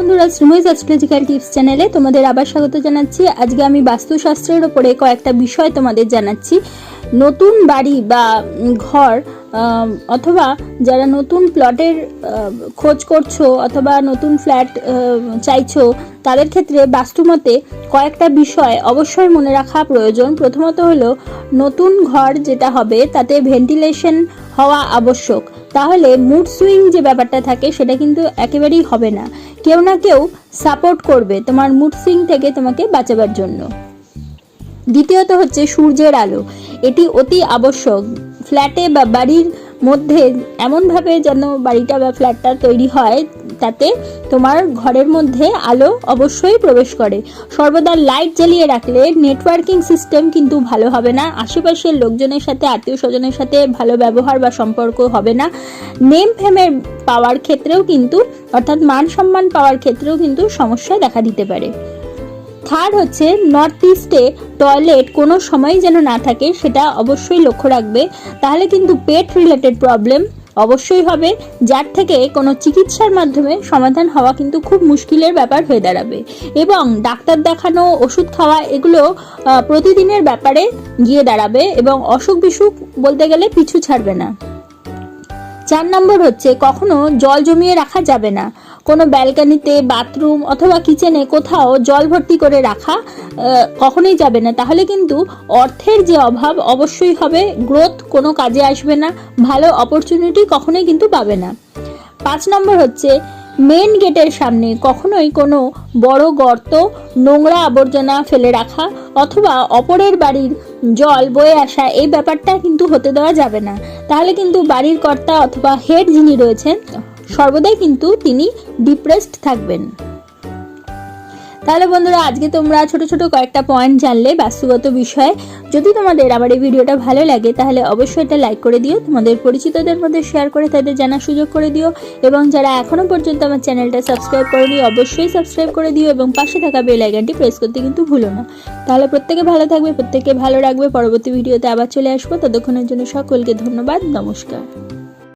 বন্ধুরা, Sreemoyee astrological tips চ্যানেলে তোমাদের আবার স্বাগত জানাচ্ছি। আজকে আমি বাস্তুশাস্ত্রের ওপরে কয়েকটা বিষয় তোমাদের জানাচ্ছি। নতুন বাড়ি বা ঘর অথবা যারা নতুন প্লটের খোঁজ করছ অথবা নতুন ফ্ল্যাট চাইছো, তাদের ক্ষেত্রে বাস্তুমতে কয়েকটা বিষয় অবশ্যই মনে রাখা প্রয়োজন। প্রথমত হলো, নতুন ঘর যেটা হবে, তাতে ভেন্টিলেশন হওয়া আবশ্যক। তাহলে মুড সুইং যে ব্যাপারটা থাকে, সেটা কিন্তু একেবারেই হবে না। কেউ না কেউ সাপোর্ট করবে তোমার মুড সুইং থেকে তোমাকে বাঁচাবার জন্য। দ্বিতীয়ত হচ্ছে সূর্যের আলো। এটি অতি আবশ্যক। ফ্ল্যাটে বা বাড়ির মধ্যে এমনভাবে যেন বাড়িটা বা ফ্ল্যাটটা তৈরি হয় তাতে তোমার ঘরের মধ্যে আলো অবশ্যই প্রবেশ করে। সর্বদা লাইট জ্বালিয়ে রাখলে নেটওয়ার্কিং সিস্টেম কিন্তু ভালো হবে না। আশেপাশের লোকজনের সাথে আত্মীয় স্বজনের সাথে ভালো ব্যবহার বা সম্পর্ক হবে না। নেম ফেমের পাওয়ার ক্ষেত্রেও কিন্তু, অর্থাৎ মান সম্মান পাওয়ার ক্ষেত্রেও কিন্তু সমস্যা দেখা দিতে পারে। থার্ড হচ্ছে নর্থ ইস্টে টয়লেট কোনো সময় যেন না থাকে, সেটা অবশ্যই লক্ষ্য রাখবে। তাহলে কিন্তু পেট রিলেটেড প্রবলেম অবশ্যই হবে, যার থেকে কোনো চিকিৎসার মাধ্যমে সমাধান হওয়া কিন্তু খুব মুশকিলের ব্যাপার হয়ে দাঁড়াবে। এবং ডাক্তার দেখানো, ওষুধ খাওয়া, এগুলো প্রতিদিনের ব্যাপারে গিয়ে দাঁড়াবে এবং অসুখ বিসুখ বলতে গেলে পিছু ছাড়বে না। চার নম্বর হচ্ছে, কখনো জল জমিয়ে রাখা যাবে না। কোনো ব্যালকানিতে, বাথরুম অথবা কিচেনে কোথাও জল ভর্তি করে রাখা কখনোই যাবে না। তাহলে কিন্তু অর্থের যে অভাব অবশ্যই হবে, গ্রোথ কোনো কাজে আসবে না, ভালো অপরচুনিটি কখনোই কিন্তু পাবে না। পাঁচ নম্বর হচ্ছে মেন গেটের সামনে কখনোই কোনো বড় গর্ত, নোংরা আবর্জনা ফেলে রাখা অথবা অপরের বাড়ির জল বয়ে আসা এই ব্যাপারটা কিন্তু হতে দেওয়া যাবে না। তাহলে কিন্তু বাড়ির কর্তা অথবা হেড যিনি রয়েছেন, সর্বদাই কিন্তু তিনি ডিপ্রেসড থাকবেন। তাহলে বন্ধুরা, আজকে তোমরা ছোট ছোট কয়েকটা পয়েন্ট জানলে বাস্তুগত বিষয়ে। যদি তোমাদের আমার এই ভিডিওটা ভালো লাগে, তাহলে অবশ্যই এটা লাইক করে দিও। তোমাদের পরিচিতদের মধ্যে শেয়ার করে তাদের জানার সুযোগ করে দিও। এবং যারা এখনও পর্যন্ত আমার চ্যানেলটা সাবস্ক্রাইব করনি, অবশ্যই সাবস্ক্রাইব করে দিও এবং পাশে থাকা বেল আইকনটি প্রেস করতে কিন্তু ভুলো না। তাহলে প্রত্যেকে ভালো থাকবে, প্রত্যেকে ভালো রাখবে। পরবর্তী ভিডিওতে আবার চলে আসব। ততক্ষণের জন্য সকলকে ধন্যবাদ, নমস্কার।